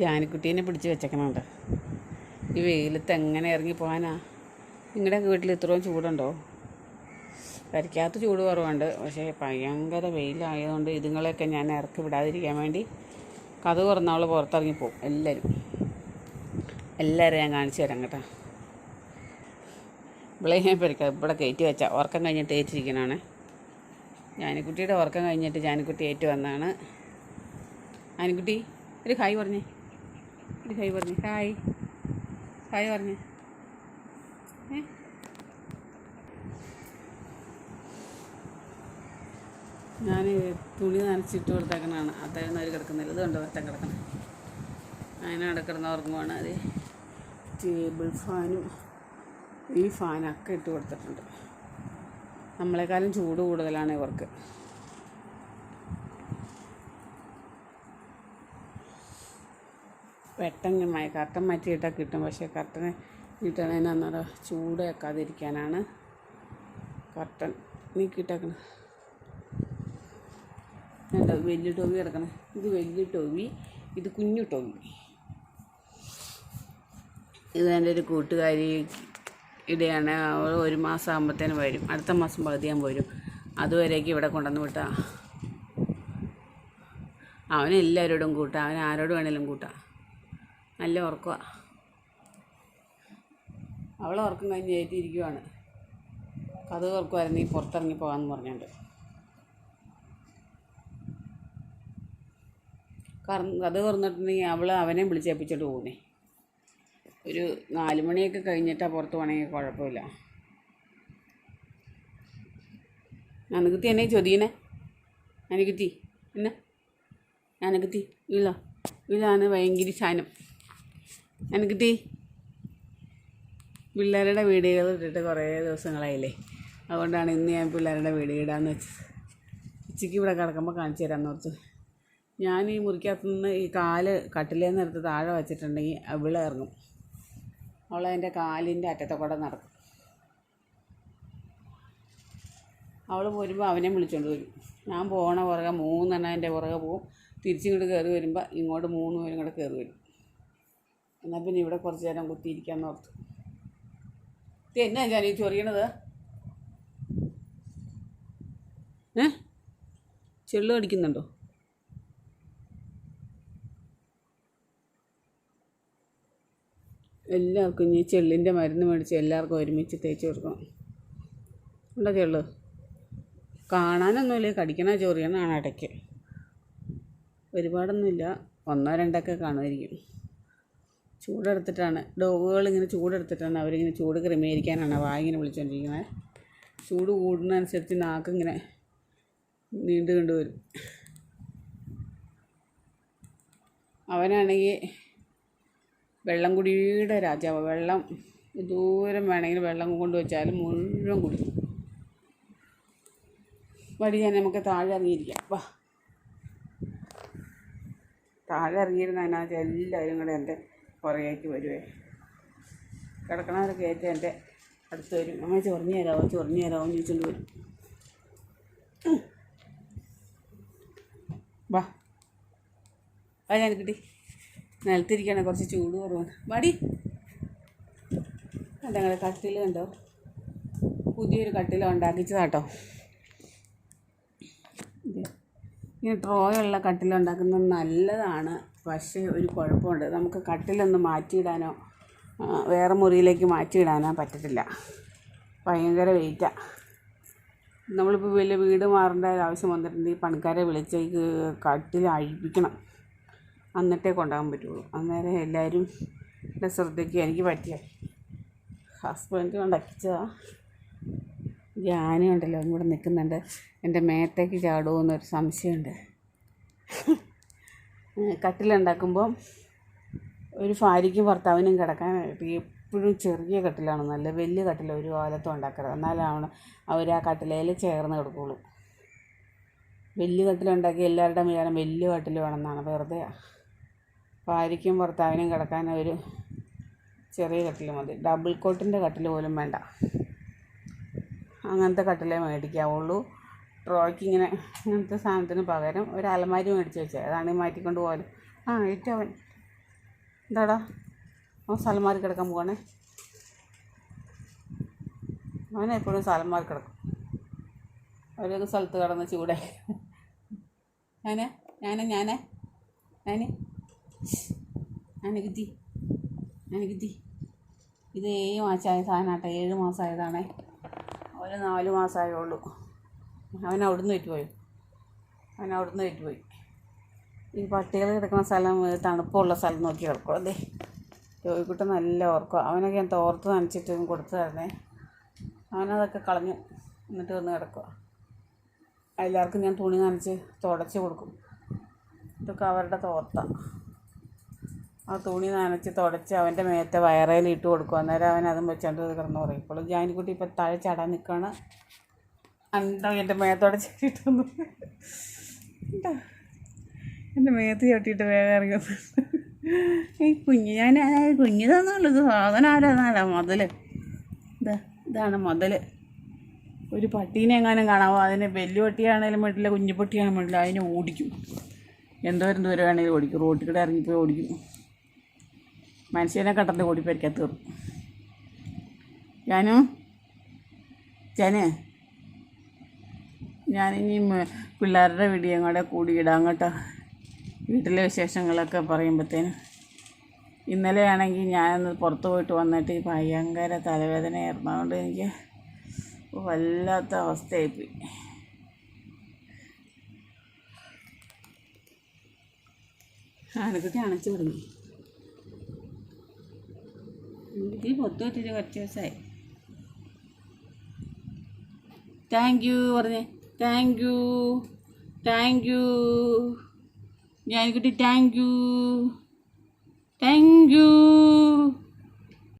ജാനിക്കുട്ടീനെ പിടിച്ച് വെച്ചേക്കണുണ്ട്. ഈ വെയിലത്ത് എങ്ങനെ ഇറങ്ങി പോകാനാ? നിങ്ങളുടെ വീട്ടിൽ ഇത്രയും ചൂടുണ്ടോ? കരിക്കാത്ത ചൂട് കുറവുണ്ട്. പക്ഷേ ഭയങ്കര വെയിലായതുകൊണ്ട് ഇതുങ്ങളെയൊക്കെ ഞാൻ ഇറക്കി വിടാതിരിക്കാൻ വേണ്ടി കഥ തുറന്നവൾ പുറത്തിറങ്ങി പോകും എല്ലാവരും എല്ലാവരും ഞാൻ കാണിച്ചു തരാം കേട്ടോ. ഇവിടെ ഞാൻ പഠിക്കാം ഇവിടെ കയറ്റി വെച്ചാൽ ഉറക്കം കഴിഞ്ഞിട്ട് ഏറ്റിരിക്കണാണ്. ജാനിക്കുട്ടിയുടെ ഉറക്കം കഴിഞ്ഞിട്ട് ജാനിക്കുട്ടി ഏറ്റു വന്നാണ്. ആനിക്കുട്ടി ഒരു ഹായ് പറഞ്ഞേ. ഒരു ഹായ് പറഞ്ഞു. ഹായ്. ഹായ് പറഞ്ഞു. ഞാൻ തുണി നനച്ചിട്ട് കൊടുത്തേക്കണാണ് അത്തായിരുന്നു അവർ കിടക്കുന്നില്ല ഇതുണ്ടോ അത്തം കിടക്കണം. അതിനവിടെ കിടന്ന് ഉറങ്ങുവാണ്. അത് ടേബിൾ ഫാനും ഈ ഫാനൊക്കെ ഇട്ട് കൊടുത്തിട്ടുണ്ട്. നമ്മളെക്കാളും ചൂട് കൂടുതലാണ് ഇവർക്ക്. മഴ കർട്ടൻ മാറ്റിയിട്ടാൽ കിട്ടും. പക്ഷേ കർട്ടന് ഇട്ടണതിന് അന്നേരം ചൂട് വെക്കാതിരിക്കാനാണ് കർട്ടൻ നീക്കിയിട്ടേക്കണം വേണ്ട വലിയ ടോവി കിടക്കണം? ഇത് വലിയ ടോവി ഇത് കുഞ്ഞു ടോവി. ഇത് എന്റെ ഒരു കൂട്ടുകാരി ഇടയാണ്. ഒരു മാസം ആകുമ്പോഴത്തേനും വരും. അടുത്ത മാസം പകുതിയാൻ വരും. അതുവരേക്ക് ഇവിടെ കൊണ്ടുവന്ന് വിട്ടാ. അവനെല്ലാവരോടും കൂട്ടാം. അവൻ ആരോട് വേണേലും കൂട്ടാം. നല്ല ഉറക്കമാണ് അവൾ ഉറക്കം കഴിഞ്ഞ് ഏറ്റിരിക്കുവാണ് കഥ ഉറക്കുമായിരുന്നു ഈ പുറത്തിറങ്ങി പോകാമെന്ന് പറഞ്ഞുകൊണ്ട് കഥ തുറന്നിട്ടുണ്ടെങ്കിൽ അവൾ അവനെ വിളിച്ചേപ്പിച്ചിട്ട് പോകുന്നേ. ഒരു നാല് മണിയൊക്കെ കഴിഞ്ഞിട്ടാണ് പുറത്ത് പോകണമെങ്കിൽ കുഴപ്പമില്ല. നനകുത്തി എന്നെ ചൊതിയനെ നനകുത്തി എന്നെ? നനകുത്തി ഇല്ല ഇതാണ് ഭയങ്കര സാധനം അനക്കുത്തി പിള്ളേരുടെ വീഡിയോകൾ ഇട്ടിട്ട് കുറേ ദിവസങ്ങളായില്ലേ. അതുകൊണ്ടാണ് ഇന്ന് ഞാൻ പിള്ളേരുടെ വീഡിയോ ഇടാന്ന് വെച്ചത് ഉച്ചയ്ക്ക് ഇവിടെ കിടക്കുമ്പോൾ കാണിച്ചു തരാമെന്ന് ഓർത്ത്. ഞാൻ ഈ മുറിക്കകത്തു നിന്ന് ഈ കാൽ കട്ടിലേന്ന് എടുത്ത് താഴെ വെച്ചിട്ടുണ്ടെങ്കിൽ അവിളെ ഇറങ്ങും. അവളതിന്റെ കാലിന്റെ അറ്റത്തെ കൂടെ നടക്കും. അവൾ പോരുമ്പോൾ അവനെ വിളിച്ചുകൊണ്ട് വരും. ഞാൻ പോണ പുറകെ മൂന്നെണ്ണം എന്റെ പുറകെ പോവും. തിരിച്ചിങ്ങോട്ട് കയറി വരുമ്പോൾ ഇങ്ങോട്ട് മൂന്ന് പേരും കൂടെ കയറി വരും. എന്നാൽ പിന്നെ ഇവിടെ കുറച്ച് നേരം കുത്തിയിരിക്കാൻ ഓർത്തു. ഇത് എന്നാ ഞാൻ ഈ ചൊറിയണത്? ഏ? ചെള്ളു അടിക്കുന്നുണ്ടോ എല്ലാവർക്കും ഈ ചെള്ളിന്റെ മരുന്ന് മേടിച്ച് എല്ലാവർക്കും ഒരുമിച്ച് തേച്ച് കൊടുക്കണം. ഉണ്ടോ ചെള്ളു? കാണാനൊന്നുമില്ല കടിക്കണ ചൊറിയണതാണ് ഇടയ്ക്ക്. ഒരുപാടൊന്നുമില്ല ഒന്നോ രണ്ടൊക്കെ കാണുമായിരിക്കും. ചൂടെടുത്തിട്ടാണ്. ഡോഗുകൾ ഇങ്ങനെ ചൂടെടുത്തിട്ടാണ് അവരിങ്ങനെ ചൂട് ക്രമീകരിക്കാനാണ് വായിങ്ങനെ വിളിച്ചുകൊണ്ടിരിക്കുന്നത് ചൂട് കൂടുന്നതനുസരിച്ച് നാക്കിങ്ങനെ നീണ്ടു കണ്ടുവരും അവനാണെങ്കിൽ വെള്ളം കുടിയുടെ രാജാവ്. വെള്ളം ദൂരം വേണമെങ്കിൽ വെള്ളം കൊണ്ടുവച്ചാലും മുഴുവൻ കുടിക്കും. വടി ഞാൻ നമുക്ക് താഴെ ഇറങ്ങിയിരിക്കാം. വാ. താഴെ ഇറങ്ങിയിരുന്ന അതിനകത്ത് എല്ലാവരും കൂടെ എന്റെ പുറകേക്ക് വരുവേ. കിടക്കണവരൊക്കെ ഏറ്റവും എന്റെ അടുത്ത് വരും. അമ്മ ചൊറിഞ്ഞു തരാമോ ചൊറിഞ്ഞു തരാമോ എന്ന് ചോദിച്ചുകൊണ്ട് വരും. വാ. വാ ഞാൻ കിട്ടി കുറച്ച് ചൂട് കുറവാണ്. വാടി. ഞങ്ങളുടെ കട്ടിൽ കണ്ടോ? പുതിയൊരു കട്ടിൽ ഉണ്ടാക്കിച്ചതാട്ടോ. ഇങ്ങനെ ഡ്രോയുള്ള കട്ടിൽ ഉണ്ടാക്കുന്നത് നല്ലതാണ്. പക്ഷേ ഒരു കുഴപ്പമുണ്ട്. നമുക്ക് കട്ടിലൊന്ന് മാറ്റിയിടാനോ വേറെ മുറിയിലേക്ക് മാറ്റിയിടാനോ പറ്റത്തില്ല. ഭയങ്കര വെയിറ്റാണ് നമ്മളിപ്പോൾ വലിയ വീട് മാറേണ്ട ആവശ്യം വന്നിട്ടുണ്ടെങ്കിൽ പണിക്കാരെ വിളിച്ചേക്ക് ഈ കട്ടിൽ അഴിപ്പിക്കണം. അന്നിട്ടേ കൊണ്ടുപോകാൻ പറ്റുള്ളൂ. അന്നേരം എല്ലാവരും എന്റെ ശ്രദ്ധയ്ക്ക് എനിക്ക് പറ്റിയ? ഹസ്ബൻഡ് ഉണ്ടാക്കിച്ചതാ ഞാനും ആനയുണ്ടല്ലോ ഇവിടെ നിൽക്കുന്നുണ്ട്. എന്റെ മേത്തേക്ക് ചാടുമോ എന്നൊരു സംശയമുണ്ട്. കട്ടിലുണ്ടാക്കുമ്പം ഒരു ഭാര്യയ്ക്കും ഭർത്താവിനും കിടക്കാൻ എപ്പോഴും ചെറിയ കട്ടിലാണ് നല്ല വലിയ കട്ടിൽ ഒരു കാലത്തും ഉണ്ടാക്കരുത്. എന്നാലാണ് അവർ ആ കട്ടിലയിൽ ചേർന്ന് കിടക്കുകയുള്ളൂ വലിയ കട്ടിലുണ്ടാക്കി എല്ലാവരുടെയും വിചാരം വലിയ കട്ടിൽ വേണമെന്നാണ് വെറുതെ ഭാര്യയ്ക്കും ഭർത്താവിനും കിടക്കാൻ ഒരു ചെറിയ കട്ടിൽ മതി. ഡബിൾ കോട്ടിന്റെ കട്ടിൽ പോലും വേണ്ട. അങ്ങനത്തെ കട്ടിലേ മേടിക്കാവുള്ളൂ. ട്രോയ്ക്ക് ഇങ്ങനെ ഇങ്ങനത്തെ സാധനത്തിന് പകരം ഒരു അലമാരി മേടിച്ച് വെച്ചാൽ അതാണ് മാറ്റിക്കൊണ്ട് പോകൽ. ആ ഏറ്റവൻ എന്താടാ? അവൻ സൽമാറി കിടക്കാൻ പോവാണേ. അവനെ എപ്പോഴും സൽമാറി കിടക്കും. അവരൊക്കെ സ്ഥലത്ത് കിടന്ന് ചൂടെ. ഞാനേ ഞാനേ ഞാനേ ഞാൻ. ഞാനേ കിത്തി ഞാനേ ഇത് ഏഴ് മാസമായ സാധനമാട്ടെ ഏഴ് മാസമായതാണേ അവന് നാല് മാസമായേ ഉള്ളൂ അവൻ അവിടുന്ന് പോയി. അവൻ അവിടുന്ന് പോയി. ഈ പട്ടികൾ കിടക്കുന്ന സ്ഥലം തണുപ്പുള്ള സ്ഥലം നോക്കി കിടക്കും അതെ ജോയിക്കുട്ടൻ നല്ല ഓർക്കും അവനൊക്കെ ഞാൻ തോർത്ത് നനച്ചിട്ട് കൊടുത്തതായിരുന്നേ അവനതൊക്കെ കളഞ്ഞു. എന്നിട്ട് വന്ന് കിടക്കുക എല്ലാവർക്കും ഞാൻ തുണി നനച്ച് തുടച്ച് കൊടുക്കും. ഇതൊക്കെ അവരുടെ തോർത്ത. ആ തുണി നനച്ച് തുടച്ച് അവന്റെ മേത്തെ വയറയിൽ ഇട്ട് കൊടുക്കും. അന്നേരം അവൻ അതും വെച്ചോണ്ട് കിടന്ന് പറയും. ഇപ്പോൾ ജാനിക്കുട്ടി ഇപ്പം താഴെ ചാടാൻ നിൽക്കുകയാണ് അണ്ടോ എന്റെ മേത്തോടെ ചട്ടിട്ടൊന്നു എന്റെ മേത്ത് ചട്ടിയിട്ട് വേഗം ഇറങ്ങി വന്നു. ഈ കുഞ്ഞ് ഞാൻ കുഞ്ഞ് ഇത് സാധനം ആരാന്നല്ല. മുതൽ ഇതാ ഇതാണ് മുതൽ ഒരു പട്ടീനെ എങ്ങാനും കാണാവോ അതിന് വലിയ പട്ടിയാണേലും വേണ്ടില്ല കുഞ്ഞു പട്ടിയാണെങ്കിലും വേണ്ടില്ല. അതിനെ ഓടിക്കും. എന്തോരം ദൂരം വേണമെങ്കിലും ഓടിക്കും. റോട്ടിൽ കൂടെ ഇറങ്ങിപ്പോയി ഓടിക്കും. മനുഷ്യനെ കണ്ടത് ഓടിപ്പരിക്കാൻ തീർന്നു. ഞാനും ജാനേ ഞാനിനി പിള്ളേരുടെ വീഡിയോ കൂടെ കൂടി ഇടാം കേട്ടോ. വീട്ടിലെ വിശേഷങ്ങളൊക്കെ പറയുമ്പോഴത്തേന് ഇന്നലെയാണെങ്കിൽ ഞാനൊന്ന് പുറത്ത് പോയിട്ട് വന്നിട്ട് ഭയങ്കര തലവേദനയായിരുന്നു. അതുകൊണ്ട് എനിക്ക് വല്ലാത്ത അവസ്ഥയായിപ്പോയി. ആനക്കുട്ടി അണച്ചു തുടങ്ങി എനിക്ക് പൊത്തു പറ്റിയിട്ട് കുറച്ച് ദിവസമായി താങ്ക് യു പറഞ്ഞേ താങ്ക് യു താങ്ക് യു ഞാനിക്കുട്ടി താങ്ക് യു താങ്ക് യു